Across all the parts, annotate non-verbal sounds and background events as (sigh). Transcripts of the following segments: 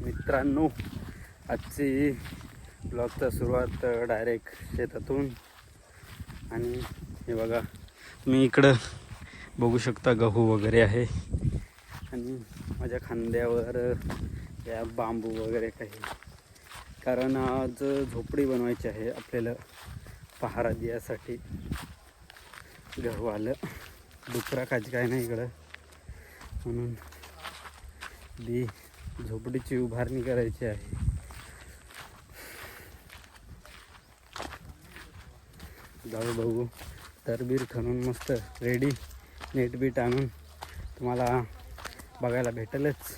मित्रांनो आजची ब्लॉगचा सुरुवात डायरेक्ट शेतातून. आणि हे बघा मी इकडं बघू शकता गहू वगैरे आहे. आणि माझ्या खांद्यावर या बांबू वगैरे काही. कारण आज झोपडी बनवायची आहे आपल्याला पहारा द्यासाठी. गहू आलं दुसरा खायची काय नाही इकडं. म्हणून बी झोपडीची उभारणी करायची आहे. जाऊ बघू. तरबीर खणून मस्त रेडी नेट बीट आणून तुम्हाला बघायला भेटेलच.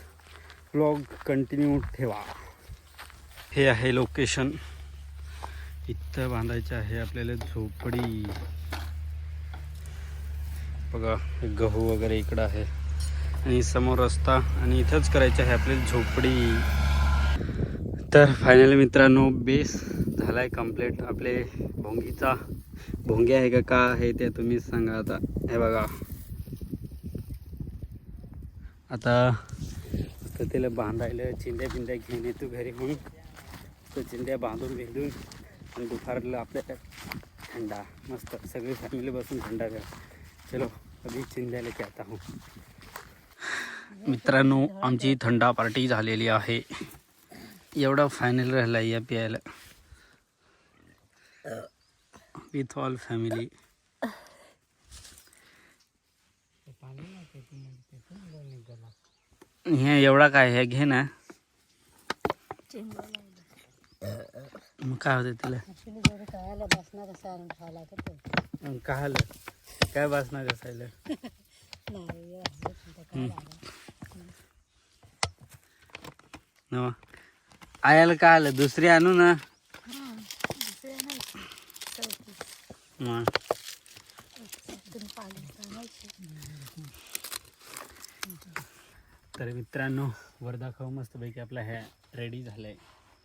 ब्लॉग कंटिन्यू ठेवा. हे आहे लोकेशन इथं बांधायचं आहे आपल्याला झोपडी. बघा गहू वगैरे इकडं आहे. आणि समोर रस्ता आणि इथंच करायचं आहे आपली झोपडी. तर फायनली मित्रांनो बेस झाला आहे कंप्लीट आपले भोंगीचा भोंगे आहे का का आहे ते तुम्हीच सांगा आता. हे बघा. आता आता बांधायला चिंध्या बिंध्या घेऊन येतो घरी म्हणून. तो चिंध्या बांधून बिंधून आणि दुपारला आपल्या थंडा मस्त. सगळी फॅमिली बसून थंडा घ्या. चलो अभी चिंध्या लेके आता हूँ. मित्रांनो आमची थंडा पार्टी झालेली आहे. एवढा फायनल राहिला या प्यायला. विथ ऑल फॅमिली हे एवढा काय हे? घे ना. मग काय होते तिला? काय बसणार कसायला नवा. आयाला काय आलं? दुसरी आणू ना. मग तर मित्रांनो वर्धा खाऊ मस्तपैकी आपला ह्या रेडी झालाय.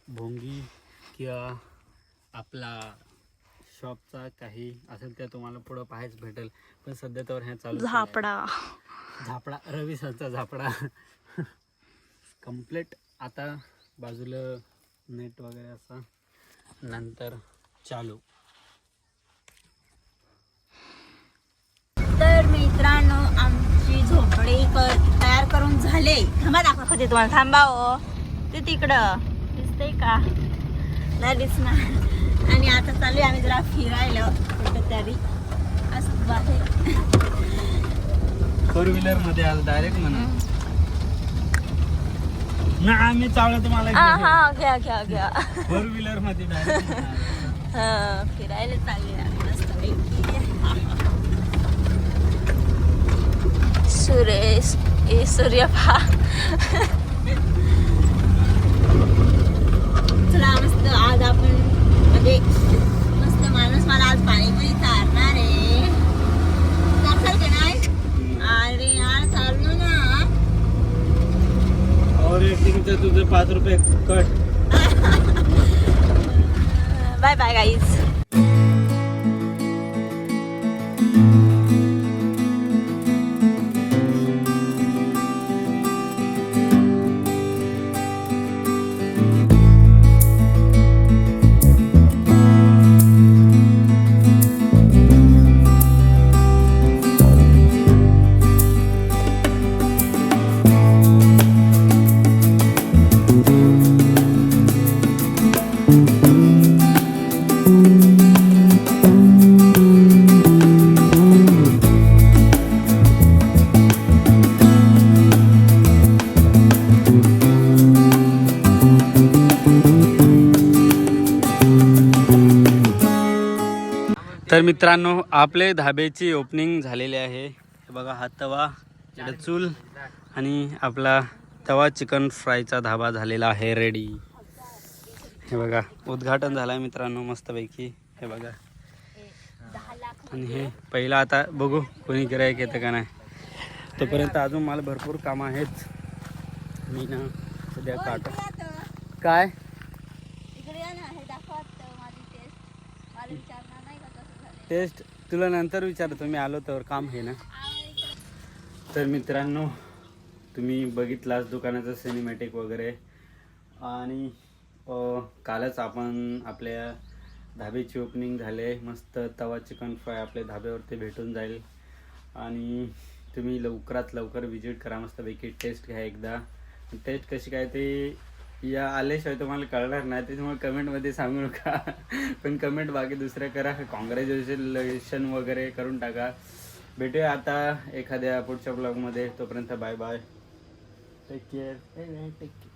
भोंगी किंवा आपला शॉपचा काही असेल त्या तुम्हाला पुढं पाहायच भेटेल. पण सध्या तर ह्या चालू. झापडा. झापडा. रवी सरचा झापडा. (laughs) कंप्लीट आता बाजूला नेट वगैरे असा नंतर चालू. तर मित्रांनो आमची झोपडी कर तयार करून झाले. थांबा दाखवते तुम्हाला. थांबा हो. ते तिकडं. दिसतंय का? नाही दिसणार. आणि आता चालू आहे आम्ही जरा फिरायला. कुठेतरी असं बाहेर. फोर व्हीलरमध्ये आज डायरेक्ट म्हणा. ना आम्ही चावलं हा तुम्हाला हा घ्या घ्या घ्या. फोर व्हीलरमध्ये डायरेक्ट (laughs) हा, फिरायला चालले आम्ही मस्तपैकी. सुरेश ए सूर्य पहा चला मस्त आज आपण म्हणजे मस्त माणूस मला आज पाणीपुरी चालणार आहे चालसाल की नाही अरे यार चाललो ना और तुझे पाच रुपये cut. Bye bye guys thank you तर मित्रांनो आपले धाब्याची ओपनिंग झालेली आहे. हे बघा हा तवा चूल आणि आपला तवा चिकन फ्रायचा धाबा झालेला आहे रेडी हे बघा उद्घाटन झालं आहे मित्रांनो मस्तपैकी. हे बघा. आणि हे पहिला आता बघू कोणी गिरायक येतं का नाही. तोपर्यंत अजून मला भरपूर कामं आहेत. मी ना सध्या काट काय? टेस्ट तुला नंतर विचारतो मी आलो तर काम हे ना? तर मित्रांनो तुम्ही बघितलाच दुकानाचं सिनेमॅटिक वगैरे. आणि कालच आपण आपल्या धाब्याची ओपनिंग झाले. मस्त तवा चिकन फ्राय आपल्या धाब्यावरती भेटून जाईल. आणि तुम्ही लवकरात लवकर विजिट करा. मस्तपैकी टेस्ट घ्या एकदा. टेस्ट कशी काय ते या आल्याशिवाय तुम्हाला कळणार नाही त्याच्यामुळे कमेंटमध्ये सांगू नका. पण कमेंट बाकी दुसऱ्या करा. कॉंग्रॅच्युलेशन वगैरे करून टाका. भेटूया आता एखाद्या पुढच्या ब्लॉगमध्ये तोपर्यंत bye bye take care take care